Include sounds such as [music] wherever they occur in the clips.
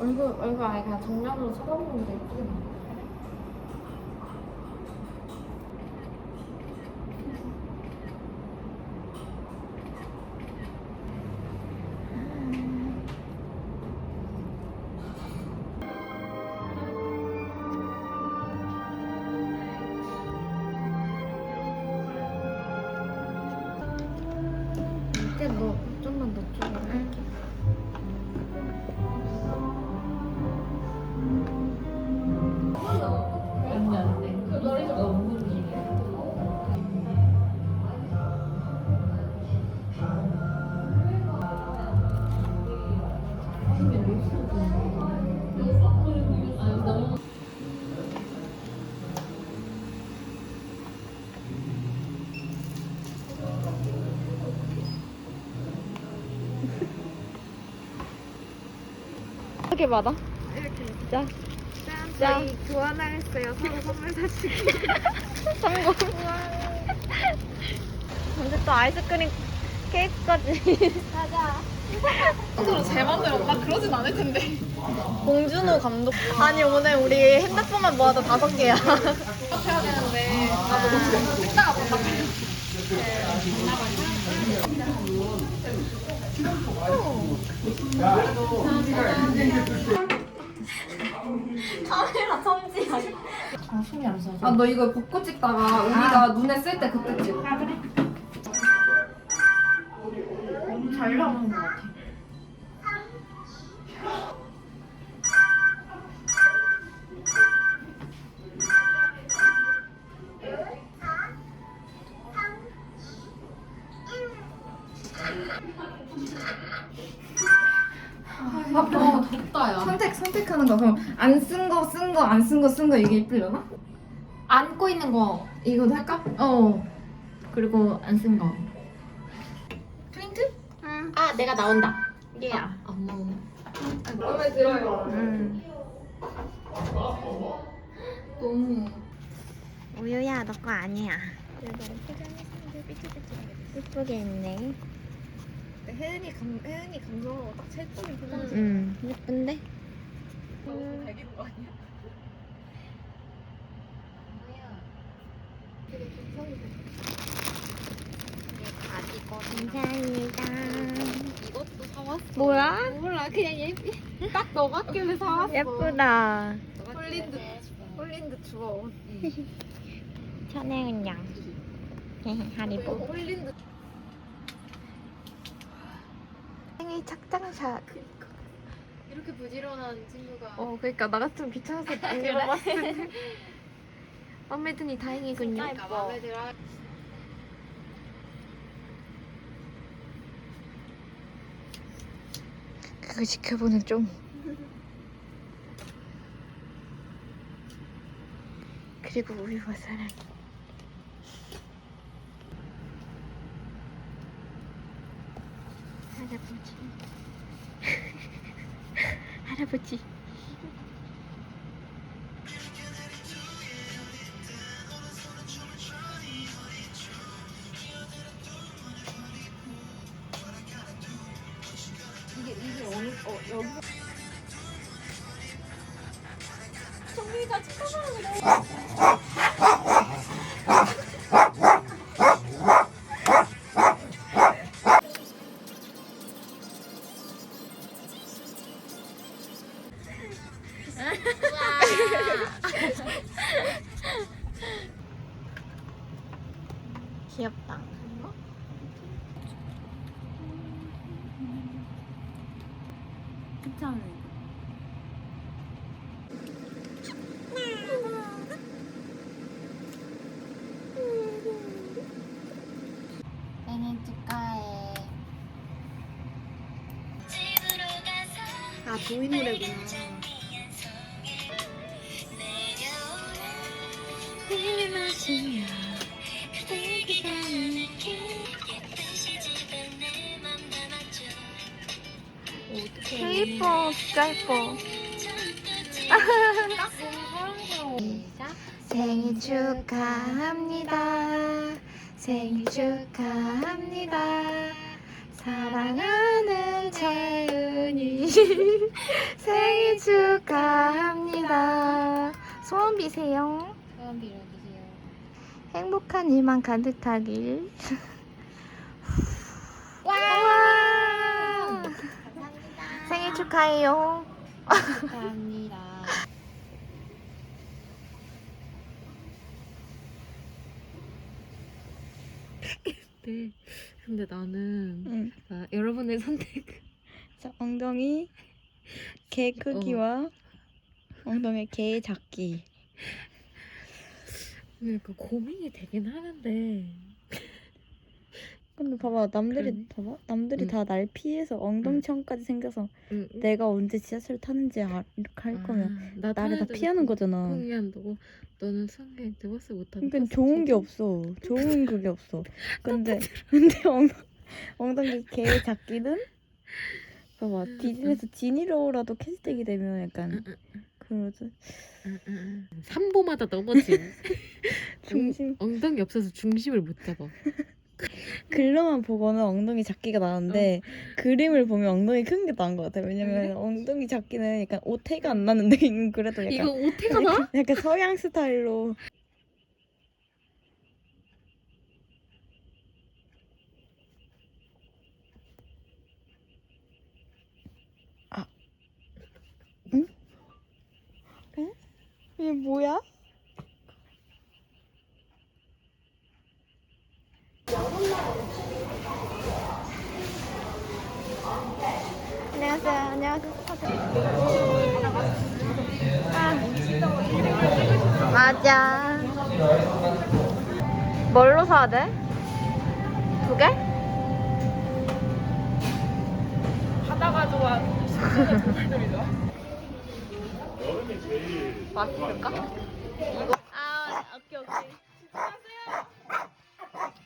얼굴 얼굴 아예 그냥 정면으로 쳐다보는 게 예쁘네. 이제 너 좀만 더쪽 어떻게 받아? 이렇게 자, 짠 짠. 저희 교환하겠어요 서로 선물 사주기 [laughs] 성공. 근데 또 아이스크림 케이크까지. 서로 제 맘대로 막 그러진 않을 텐데 봉준호 감독. 아니 오늘 우리 핸드폰만 모아도 다섯 개야. 해야 되는데 나도 너무 찍다가 본다 카메라 천지야. 아너 이거 벚꽃 찍다가 우리가 눈에 쓸 때 그때 찍어. 잘 나오는 것 같아 아 선택 선택하는 거 그럼 안 쓴 거 쓴 거 안 쓴 거 쓴 거 이게 이쁘려나? 안고 있는 거 이거도 할까? 어. 그리고 안 쓴 거. 프린트? 아 내가 나온다. 얘야. 안 나오네. 마음에 들어요 음. 너무 우유야, 너 거 아니야. 예쁘게 했네. 혜은이 감 혜은이 감성으로 딱 최적인 표정 음, 예쁜데? 되기는 거 아니야? 감사합니다. 이것도 사왔어. 뭐야? 몰라 그냥 예쁘. 딱너 같길래 사왔어. 예쁘다. 홀린 듯 홀린 듯 주워 천혜은 양. 하리보. 홀린 듯 생일 착장샷. 이렇게 부지런한 친구가. 어, 그러니까 나 같으면 귀찮아서 안 들어봤을 텐데. 마음에 드니 다행이군요. 그러니까 마음에 들어. 그거 지켜보는 좀. [laughs] 그리고 우유와 사랑 할아버지. [laughs] 할아버지. 귀엽다. 생일 축하해. 아 조이 노래구나. 진짜 이뻐. [laughs] 생일 축하합니다. 생일 축하합니다. 사랑하는 채은이 [laughs] 생일 축하합니다. 소원 비세요. 소원 빌어주세요. 행복한 일만 가득하길. [laughs] 와! 축하해요. 감사합니다. 네. 근데 나는 응. 아, 여러분의 선택 자, 엉덩이 개 크기와 엉덩이 개 작기. 그러니까 고민이 되긴 하는데 근데 봐봐 남들이 그러네. 봐봐 남들이 응. 다날 피해서 엉덩치형까지 생겨서 응, 내가 언제 지하철 타는지 알, 이렇게 할 거면 나 나를 다 피하는 거잖아. 미안하고 너는 순간 때 버스 못 타고 그러니까 좋은 게 없어. 좋은 그게 없어. [laughs] 근데 근데 엉, 엉덩이 개 작기는 봐봐 디즈니에서 지니로라도 캐스팅이 되면 약간 그러지. 삼보마다 넘어지 [laughs] 중심. 엉덩이 없어서 중심을 못 잡아 [laughs] 글로만 보고는 엉덩이 작기가 나는데 그림을 보면 엉덩이 큰 게 나은 것 같아. 왜냐면 그래? 엉덩이 작기는 약간 오태가 안 나는데 [laughs] 이건 그래도 약간 이거 오태가 나? 약간, [laughs] 약간 서양 스타일로 아, 응? 에? 이게 뭐야? 안녕하세요. 안녕하세요. 아. 맞아. 뭘로 사야 돼? 두 개? 하다가 좋아. 맛있을까? 이거. 아, 오케이, 오케이.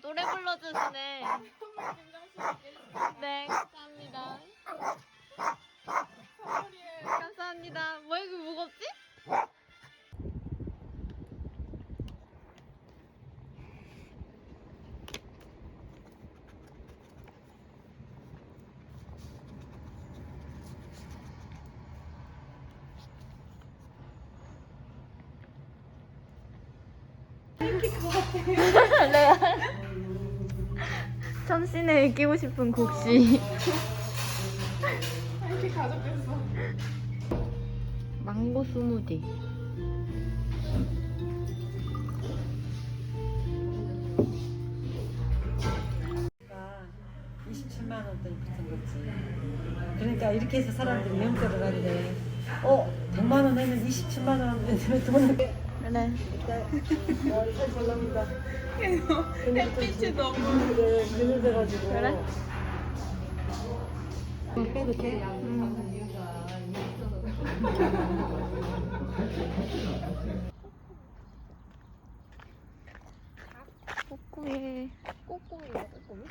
노래 불러주시네. 네, 천신에 끼고 싶은 곡시. [laughs] 망고 스무디. 가 27만 원짜리 붙은 거지. 그러니까 이렇게 해서 사람들이 염색을 하는데, 어, 100만 원 내면 27만 원 내면 돈을 그래. 살 벌랍니다. 햇빛이 너무 그래? 빼도 돼? 꼬꼬미. 꼬꼬미야 꼬꼬미?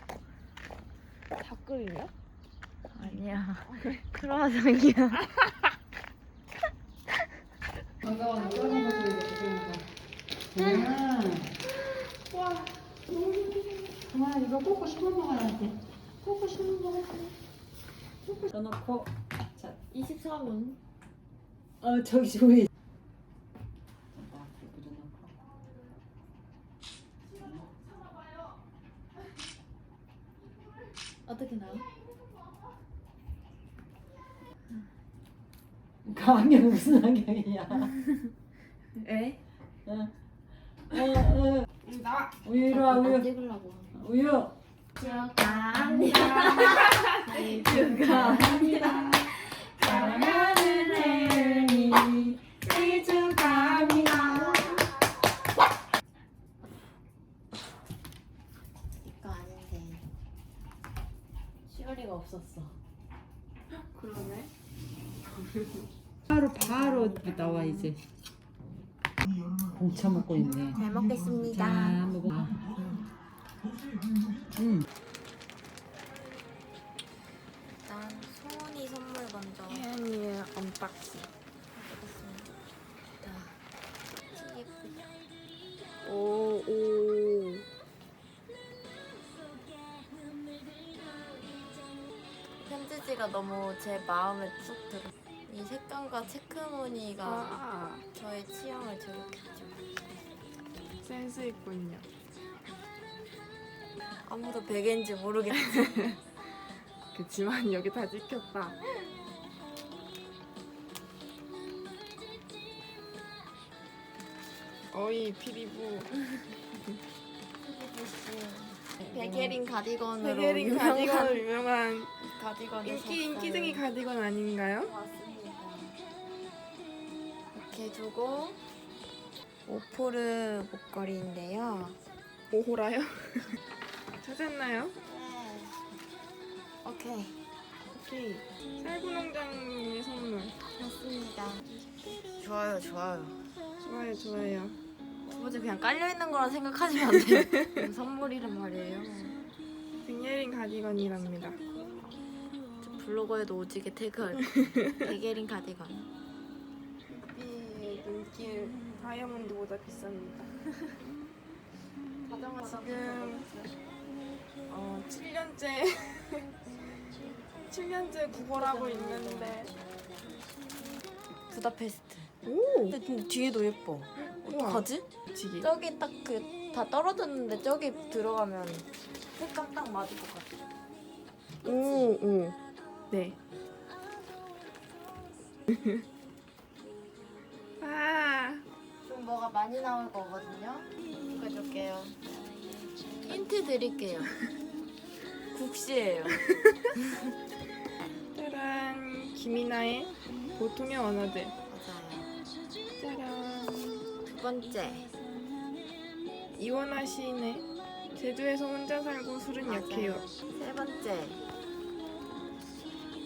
닭끓이냐? 아니야. [laughs] 크로아상이야. [laughs] 와 이거 꼭꼭 씹어 먹어야 돼. 꼭꼭 씹어 먹어야 돼. 넣어놓고, 자, 24분 어, 저기, 저기. 딱 묻어놓고. 어떻게 나와? 그 안경 [laughs] 무슨 안경이야? 왜? 어, 어, 어. 나와. 우유 이리 와 우유. 찍으려고. 우유. 사랑하는 혜은이 생일 축하합니다. 이거 아닌데. 시월이가 없었어. 그러네. [laughs] 바로 바로 나와 이제. 공차 먹고 있네. 잘 먹겠습니다. 자 먹어. 음. 일단 소원이 선물 먼저 혜연이의 언박싱. 오, 오. 편지지가 너무 제 마음에 쏙 들어. 이 색감과 체크무늬가 아, 저의 취향을 저격했죠. 센스 있군요. 아무도 베개인지 모르겠어. [laughs] 그치만 여기 다 찍혔다. 어이 피리부. 베게린 가디건으로 베게린 유명한 가디건으로 유명한 가디건을 인기. 인기쟁이 가디건 아닌가요? 맞습니다. 두고 오포르 목걸이인데요. 오호라요? [laughs] 찾았나요? 네. 오케이. 오케이. 살구농장의 선물. 맞습니다. 좋아요, 좋아요. 좋아요, 좋아요. 두 번째 그냥 깔려 있는 거라 생각하시면 안 돼요. [laughs] 선물이란 말이에요. 백예린 가디건이랍니다. 저 블로거에도 오지게 태그할 [laughs] 베게린 가디건. 이 눈길 다이아몬드보다 비쌉니다. [laughs] 지금 어, 7년째 7년째 [laughs] 구걸하고 있는데 부다페스트. 오 근데 좀 뒤에도 예뻐. 어떡하지? 지기 저기 딱 그 다 떨어졌는데 저기 들어가면 색감 딱 맞을 것 같아. 오 오 네. [laughs] 아좀 뭐가 많이 나올 거거든요. 보여줄게요. 힌트 드릴게요. 국시예요. 짜란 김이나의 보통의 언어들 맞아요. 짜란 두 번째. 이원아 시인의 제주에서 혼자 살고 술은 맞아요. 약해요. 세 번째.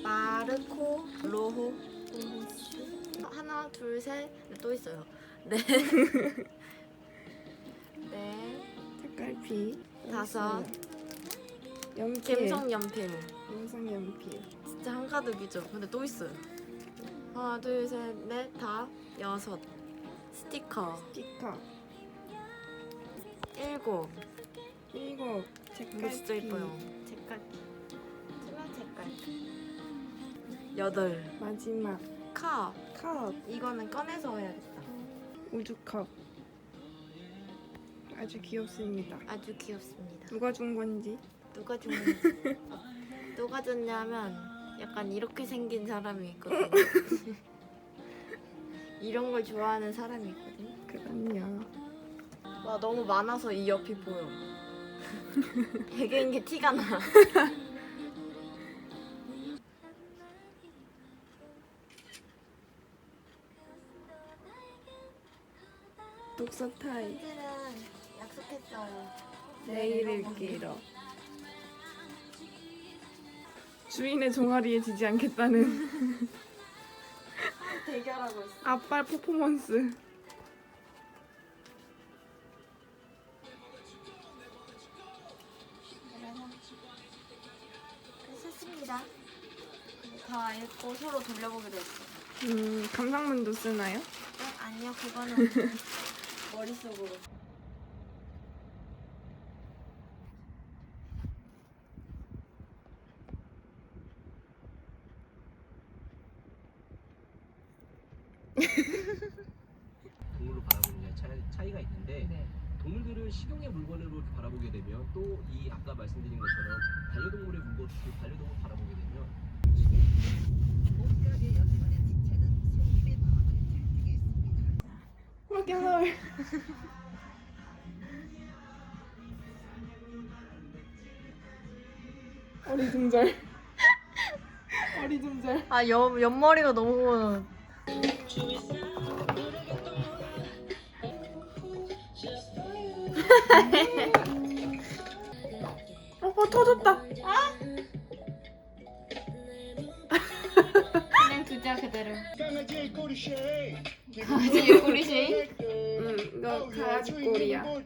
마르코 로호 하나 둘셋또 있어요. 네. [laughs] 네. 색깔피 다섯. 연필 갬성 연필. 영상 연필 진짜 한가득이죠. 근데 또 있어요. 하나, 둘, 셋, 넷, 다, 여섯. 스티커. 스티커 일곱. 일곱 이거 진짜 예뻐요. 색깔. 색깔. 여덟. 마지막 컵. 컵 이거는 꺼내서 해야겠다. 우주컵 아주 귀엽습니다. 아주 귀엽습니다. 누가 준 건지 누가 줬는지. [laughs] 누가 줬냐면 약간 이렇게 생긴 사람이 있거든요. [laughs] 이런 걸 좋아하는 사람이 있거든요. 그럼요. 와 너무 많아서 이 옆이 보여. [laughs] 베개인 게 티가 나. 독서 타임 편지는 약속했어요. 내일 읽기로 주인의 종아리에 지지 않겠다는 [laughs] 대결하고 있어. 앞발 퍼포먼스 그래서 썼습니다. 다 읽고 서로 돌려보기로 했어. 음 감상문도 쓰나요? 네? 아니요, 그거는 머릿속으로. 동물을 바라보는 게 차이, 차이가 있는데 동물들을 식용의 물건으로 바라보게 되면 또 이 아까 말씀드린 것처럼 반려동물의 물건, 그 반려동물 바라보게 되면 [laughs] 어리둥절. [laughs] 어리둥절. 아 옆, 옆머리가 너무 어, [laughs] 어 터졌다. 그 두자 그대로. 강아지의 꼬리쉐 강아지의 꼬리 쉐이? 응, 이거 강아지 꼬리야. 이거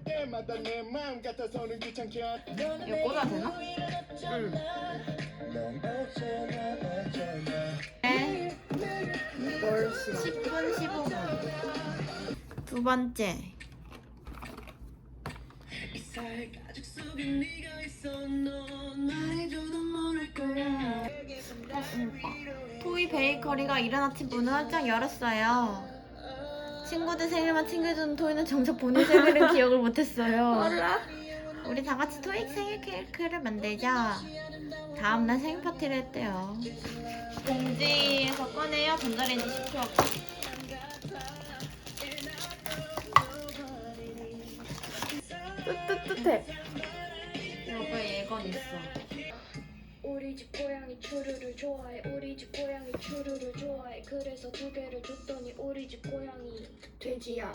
꽂아도 되나? 응. 넌 어쩌나 어쩌나 네. 멀씨. 10분 15분. 두 번째 토이 베이커리가 이른 아침 문을 활짝 열었어요. 친구들 생일만 챙겨주는 토이는 정작 본인 생일은 [laughs] 기억을 못했어요. 몰라. 우리 다 같이 토익 생일 케이크를 만들자. 다음날 생일 파티를 했대요. 봉지에서 꺼내요. 전자레인지 10초 하고. 뜨뜻뜨뜻해. 여기에 예건 있어. 우리 집 고양이 추루를 좋아해 우리 집 고양이 추루를 좋아해 그래서 두 개를 줬더니 우리 집 고양이 돼지야.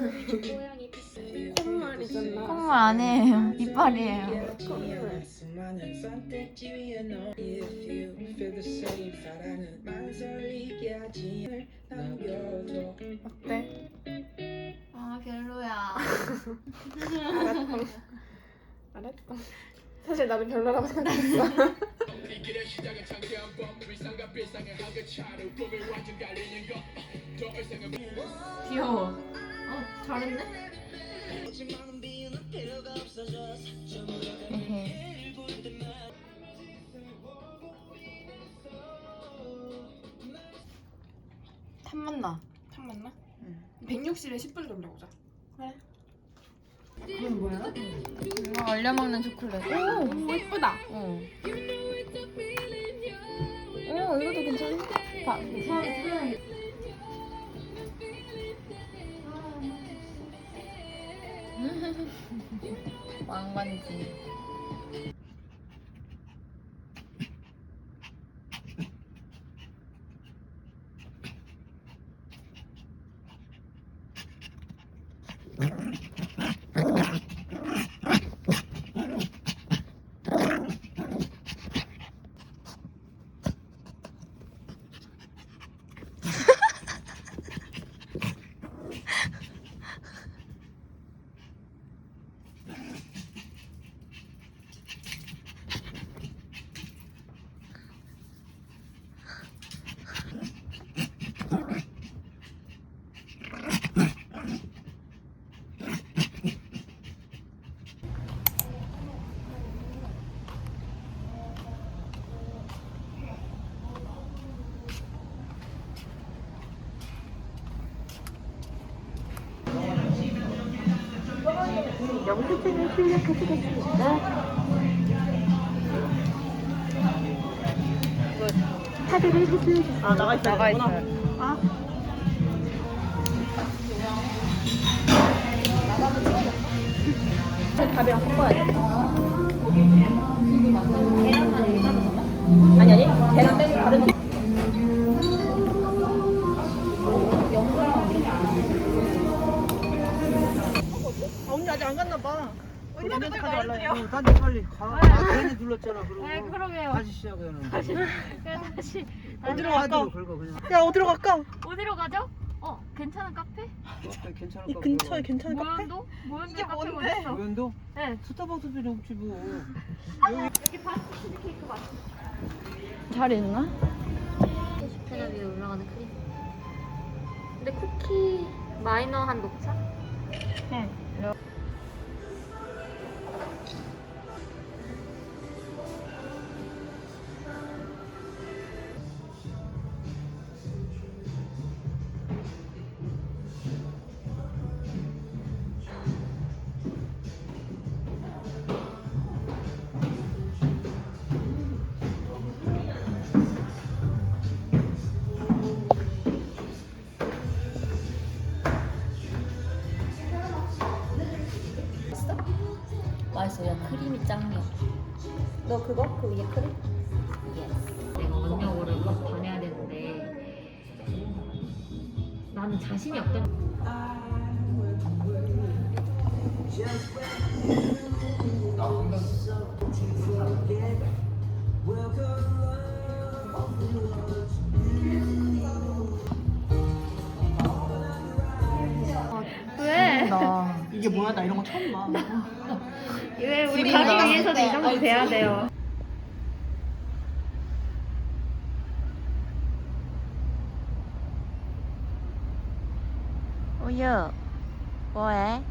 우리 집 고양이 비싸 콩말이잖아. 콩물 아니에요. 이빨이에요. 남겨줘 어때? 아 별로야. 알았어. [laughs] 알았어. 사실 나도 별로라고 생각했어. 귀여워. 어, 잘했네? 탐 만 나. 참 맞나? 응. 160에 10분 정도 오자. 뭐야? 이거 얼려 먹는 초콜릿. 오, 오 예쁘다. 어. 오, 이것도 괜찮네. 봐. [laughs] 왕관지. 영수증을 출력해주겠습니다. 카드를 회수해 주세요. 아, 나가 있어요. 나가 있어요. 아. 밥이랑 섞어야겠다. 아니, 아니. 계란 빼고 다른 아, 아직 안 갔나 봐. 언니한테 가져갈래요. 어, 다들 빨리 가. 아, 괜히 눌렀잖아. 그러고. 네, 그러게요. 다시 시작해야는. 다시. 다시. [laughs] 어디로 갈까? 긁어 그냥. 야 어디로 갈까? 어디로 가죠? 어, 괜찮은 카페? 어, 괜찮을 이 거. 근처에 괜찮은 카페? 모현도? 모현도 카페 뭔데? 어딨어? 우연도 네. 스타벅스들이 혹시 뭐. 여기 바스트 케이크 맛있어. 잘 있나? 페라 위에 올라가는 크림. 근데 쿠키 마이너한 녹차? 맛 짱이야. 너 그거? 그 위에 크림? 내가 언역으로 꼭 다녀야 되는데 나는 자신이 없던 왜? 이게 뭐야? 나 이런 거 처음 봐. [laughs] 왜 우리 가기 위해서도 이 정도 돼야 돼요. 우유, 뭐해?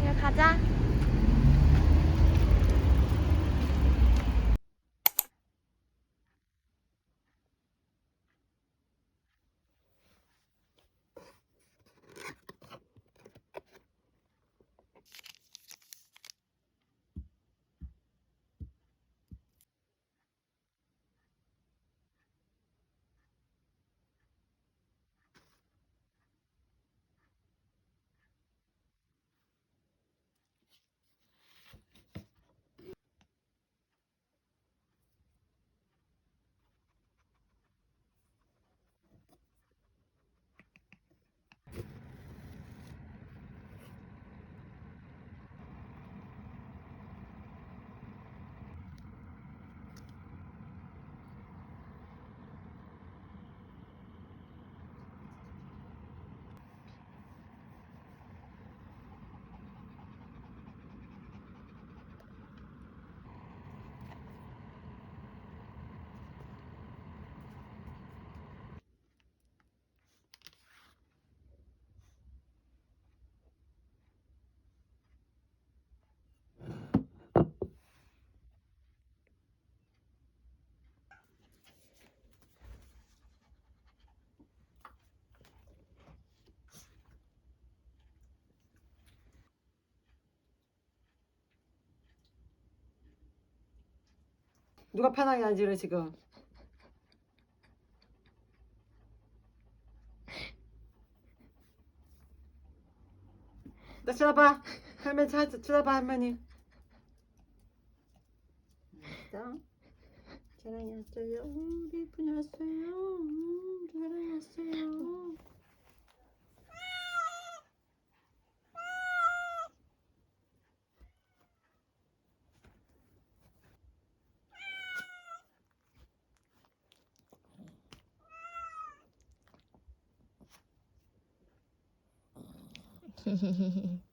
우유 가자. 누가 편하게 앉으래 지금. 나 쳐다봐. 할머니 쳐, 쳐다봐 할머니. 자, 사랑이 왔어요. 우리 왔어요. 음, 우리 사랑이 왔어요. 嘿嘿嘿嘿